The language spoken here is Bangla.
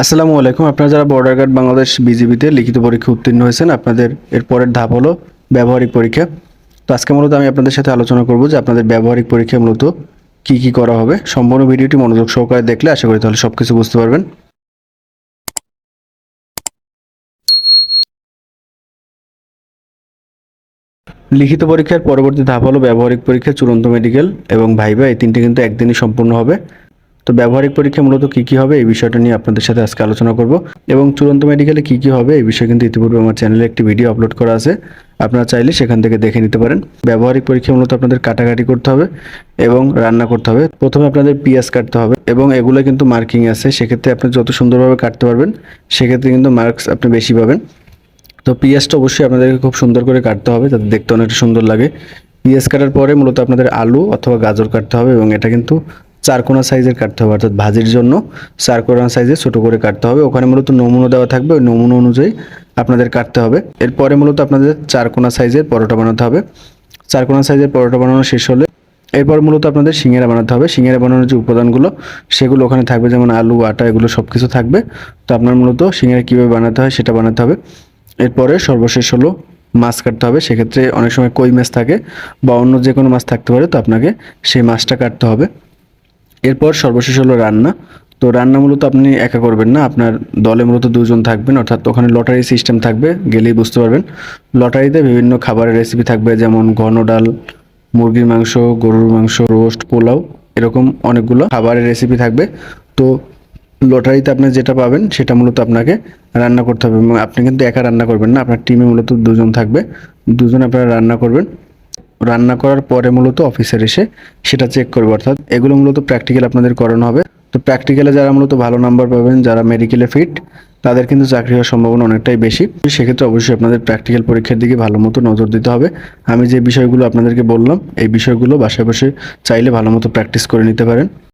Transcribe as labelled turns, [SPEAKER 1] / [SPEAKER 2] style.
[SPEAKER 1] আসসালামু আলাইকুম। আপনারা যারা বর্ডার গার্ড বাংলাদেশ বিজিবিতে লিখিত পরীক্ষা উত্তীর্ণ হয়েছেন, আপনাদের এর পরের ধাপ হলো ব্যবহারিক পরীক্ষা। তো আজকে মূলত আমি আপনাদের সাথে আলোচনা করব যে আপনাদের ব্যবহারিক পরীক্ষা মূলত কি কি করা হবে। সম্পূর্ণ ভিডিওটি মনোযোগ সহকারে দেখলে আশা করি তাহলে সব কিছু বুঝতে পারবেন। লিখিত পরীক্ষার পরবর্তী ধাপ হলো ব্যবহারিক পরীক্ষা, চূড়ান্ত মেডিকেল এবং ভাইবা এই তিনটি কিন্তু একদিনই সম্পূর্ণ হবে। তো ব্যবহারিক পরীক্ষা মূলত কী কী হবে এই বিষয়টা নিয়ে আপনাদের সাথে আজকে আলোচনা করব এবং চূড়ান্ত মেডিকেলে কী কী হবে এই বিষয়ে কিন্তু ইতিপূর্বে আমার চ্যানেলে একটি ভিডিও আপলোড করা আছে। আপনারা চাইলে সেখান থেকে দেখে নিতে পারেন। ব্যবহারিক পরীক্ষা মূলত আপনাদের কাটাকাটি করতে হবে এবং রান্না করতে হবে। প্রথমে আপনাদের পিঁয়াজ কাটতে হবে এবং এগুলো কিন্তু মার্কিং আছে। সেক্ষেত্রে আপনি যত সুন্দরভাবে কাটতে পারবেন, সেক্ষেত্রে কিন্তু মার্কস আপনি বেশি পাবেন। তো পিঁয়াজটা অবশ্যই আপনাদেরকে খুব সুন্দর করে কাটতে হবে, যাতে দেখতে অনেকটা সুন্দর লাগে। পিঁয়াজ কাটার পরে মূলত আপনাদের আলু অথবা গাজর কাটতে হবে এবং এটা কিন্তু চারকোনা সাইজের কাটতে হবে, অর্থাৎ ভাজির জন্য চারকোনা সাইজের ছোট করে কাটতে হবে। ওখানে মূলত নমুনা দেওয়া থাকবে, ওই নমুনা অনুযায়ী আপনাদের কাটতে হবে। এরপরে মূলত আপনাদের চারকোনা সাইজের পরোটা বানাতে হবে। চারকোনা সাইজের পরোটা বানানো শেষ হলে এরপর মূলত আপনাদের সিঙ্গেরা বানাতে হবে। সিঙ্গেরা বানানোর যে উপাদানগুলো, সেগুলো ওখানে থাকবে, যেমন আলু, আটা, এগুলো সব কিছু থাকবে। তো আপনার মূলত সিঙ্গেরা কীভাবে বানাতে হয় সেটা বানাতে হবে। এরপরে সর্বশেষ হলো মাছ কাটতে হবে। সেক্ষেত্রে অনেক সময় কই মাছ থাকে বা অন্য যে কোনো মাছ থাকতে পারে, তো আপনাকে সেই মাছটা কাটতে হবে। এরপর সর্বশেষ হলো রান্না। তো রান্না মূলত আপনি একা করবেন না, আপনার দলে মূলত দুজন থাকবেন, অর্থাৎ ওখানে লটারি সিস্টেম থাকবে, গেলেই বুঝতে পারবেন। লটারিতে বিভিন্ন খাবারের রেসিপি থাকবে, যেমন ঘন ডাল, মুরগির মাংস, গরুর মাংস রোস্ট পোলাও, এরকম অনেকগুলো খাবারের রেসিপি থাকবে। তো লটারিতে আপনি যেটা পাবেন, সেটা মূলত আপনাকে রান্না করতে হবে। এবং আপনি কিন্তু একা রান্না করবেন না, আপনার টিমে মূলত দুজন থাকবে। দুজন আপনারা রান্না করবেন। রান্না করার পরে মূলত অফিসার এসে সেটা চেক করবে। অর্থাৎ এগুলো মূলত প্র্যাকটিক্যাল আপনাদের করানো হবে। তো প্র্যাকটিক্যালে যারা মূলত ভালো নাম্বার পাবেন, যারা মেডিকেলে ফিট তাদের কিন্তু চাকরি হওয়ার সম্ভাবনা অনেকটাই বেশি। সেক্ষেত্রে অবশ্যই আপনাদের প্র্যাকটিক্যাল পরীক্ষার দিকে ভালো মতো নজর দিতে হবে। আমি যে বিষয়গুলো আপনাদেরকে বললাম, এই বিষয়গুলো বাসায় বসে চাইলে ভালো মতো প্র্যাকটিস করে নিতে পারেন।